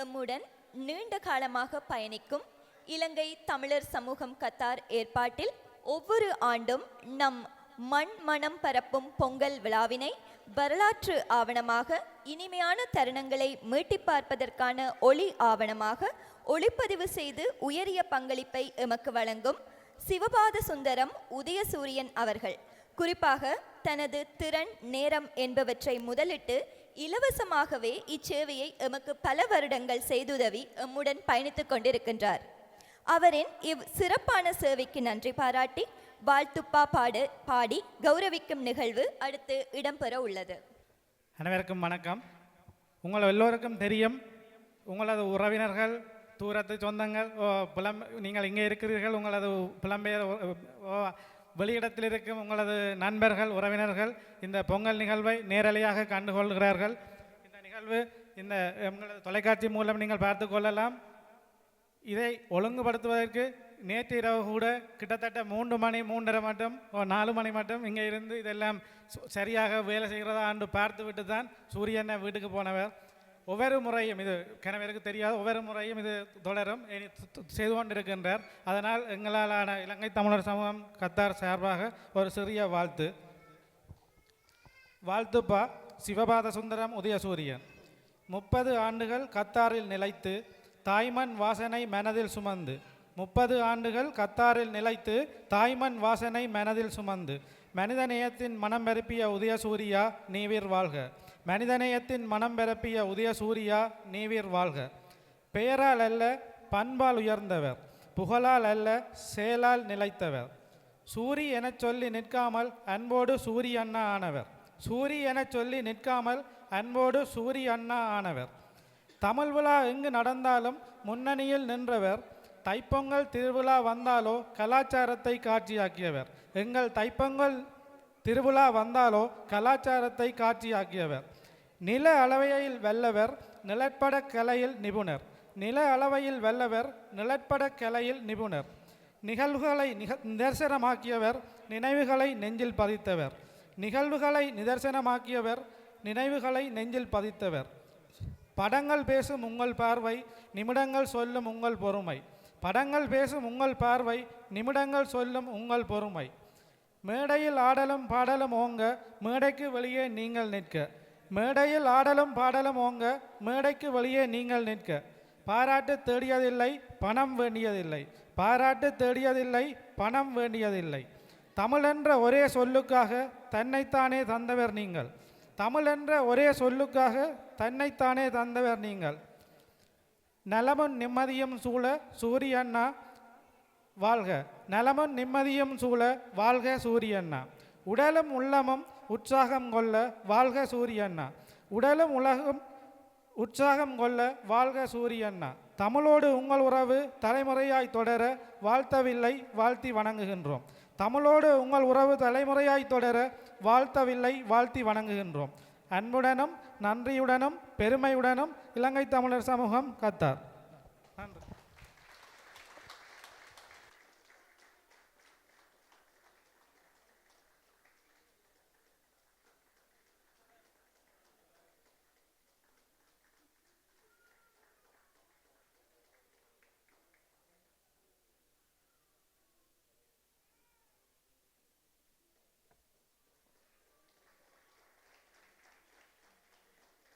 எம்முடன் நீண்ட காலமாக பயணிக்கும் இலங்கை தமிழர் சமூகம் கத்தார் ஏற்பாட்டில் ஒவ்வொரு ஆண்டும் நம் மண் மனம் பரப்பும் பொங்கல் விழாவினை வரலாற்று ஆவணமாக இனிமையான தருணங்களை மீட்டிப் பார்ப்பதற்கான ஒளி ஆவணமாக ஒளிப்பதிவு செய்து உயரிய பங்களிப்பை எமக்கு வழங்கும் சிவபாத சுந்தரம் உதயசூரியன் அவர்கள். குறிப்பாக தனது திறன் நேரம் என்பவற்றை முதலிட்டு இலவசமாகவே இச்சேவையை எமக்கு பல வருடங்கள் செய்துதவி எம்முடன் பயணித்துக் கொண்டிருக்கின்றார். அவரின் இவ் சிறப்பான சேவைக்கு நன்றி பாராட்டி வாழ்த்துப்பா பாடு பாடி கௌரவிக்கும் நிகழ்வு அடுத்து இடம்பெற உள்ளது. அனைவருக்கும் வணக்கம். உங்கள் எல்லோருக்கும் தெரியும் உங்களது உறவினர்கள் தூரத்து சொந்தங்கள் ஓ, புலம் நீங்கள் இங்கே இருக்கிறீர்கள் உங்களது புலம்பெயர் ஓ, ஓ, வெளியிடத்தில் இருக்கும் உங்களது நண்பர்கள் உறவினர்கள் இந்த பொங்கல் நிகழ்வை நேரலையாக கண்டுகொள்கிறார்கள். இந்த நிகழ்வு இந்த உங்களது தொலைக்காட்சி மூலம் நீங்கள் பார்த்து கொள்ளலாம். இதை ஒழுங்குபடுத்துவதற்கு நேற்று இரவு கூட கிட்டத்தட்ட மூன்று மணி மூன்றரை மட்டும் ஓ, நாலு மணி மட்டும் இங்கே இருந்து இதெல்லாம் சு- சரியாக வேலை செய்கிறதா என்று பார்த்து விட்டு தான் சூரியனை வீட்டுக்கு போனவர். ஒவ்வொரு முறையும் இது கணவருக்கு தெரியாது ஒவ்வொரு முறையும் இது தொடரும். செய்து கொண்டிருக்கின்றார். அதனால் எங்களாலான இலங்கை தமிழர் சமூகம் கத்தார் சார்பாக ஒரு சிறிய வாழ்த்து. வாழ்த்துப்பா சிவபாத சுந்தரம் உதயசூரியன். முப்பது ஆண்டுகள் கத்தாரில் நிலைத்து தாய்மண் வாசனை மனதில் சுமந்து. முப்பது ஆண்டுகள் கத்தாரில் நிலைத்து தாய்மண் வாசனை மனதில் சுமந்து. மனிதநேயத்தின் மனம் பெருப்பிய உதயசூரியா நீவிர் வாழ்க. மனிதநேயத்தின் மனம் பெருப்பிய உதயசூரியா நீவீர் வாழ்க. பெயரால் அல்ல பண்பால் உயர்ந்தவர் புகழால் அல்ல செயலால் நிலைத்தவர். சூரி எனச் சொல்லி நிற்காமல் அன்போடு சூரி அண்ணா ஆனவர். சூரி எனச் சொல்லி நிற்காமல் அன்போடு சூரி அண்ணா ஆனவர். தமிழ் விழா எங்கு நடந்தாலும் முன்னணியில் நின்றவர். தைப்பொங்கல் திருவிழா வந்தாலோ கலாச்சாரத்தை காட்சியாக்கியவர். எங்கள் தைப்பொங்கல் திருவிழா வந்தாலோ கலாச்சாரத்தை காட்சியாக்கியவர். நில அளவையில் வெல்லவர் நிலப்பட கலையில் நிபுணர். நில அளவையில் வெல்லவர் நிலப்பட கலையில் நிபுணர். நிகழ்வுகளை நிக நிதர்சனமாக்கியவர் நினைவுகளை நெஞ்சில் பதித்தவர். நிகழ்வுகளை நிதர்சனமாக்கியவர் நினைவுகளை நெஞ்சில் பதித்தவர். படங்கள் பேசும் உங்கள் பார்வை நிமிடங்கள் சொல்லும் உங்கள் பொறுமை. படங்கள் பேசும் உங்கள் பார்வை நிமிடங்கள் சொல்லும் உங்கள் பொறுமை. மேடையில் ஆடலும் பாடலும் ஓங்க மேடைக்கு வெளியே நீங்கள் நிற்க. மேடையில் ஆடலும் பாடலும் ஓங்க மேடைக்கு வெளியே நீங்கள் நிற்க. பாராட்டு தேடியதில்லை பணம் வேண்டியதில்லை. பாராட்டு தேடியதில்லை பணம் வேண்டியதில்லை. தமிழ் என்ற ஒரே சொல்லுக்காக தன்னைத்தானே தந்தவர் நீங்கள். தமிழ் என்ற ஒரே சொல்லுக்காக தன்னைத்தானே தந்தவர் நீங்கள். நலமும் நிம்மதியும் சூழ சூரியண்ணா வாழ்க. நலமும் நிம்மதியும் சூழ வாழ்க சூரியண்ணா உடலும் உள்ளமும் உற்சாகம் கொள்ள வாழ்க சூரியண்ணா உடலும் உலகம் உற்சாகம் கொள்ள வாழ்க சூரியண்ணா தமிழோடு உங்கள் உறவு தலைமுறையாய் தொடர வாழ்த்தவில்லை வாழ்த்தி வணங்குகின்றோம். தமிழோடு உங்கள் உறவு தலைமுறையாய் தொடர வாழ்த்தவில்லை வாழ்த்தி வணங்குகின்றோம். அன்புடனும் நன்றியுடனும் பெருமையுடனும் இலங்கை தமிழர் சமூகம் கத்தார்.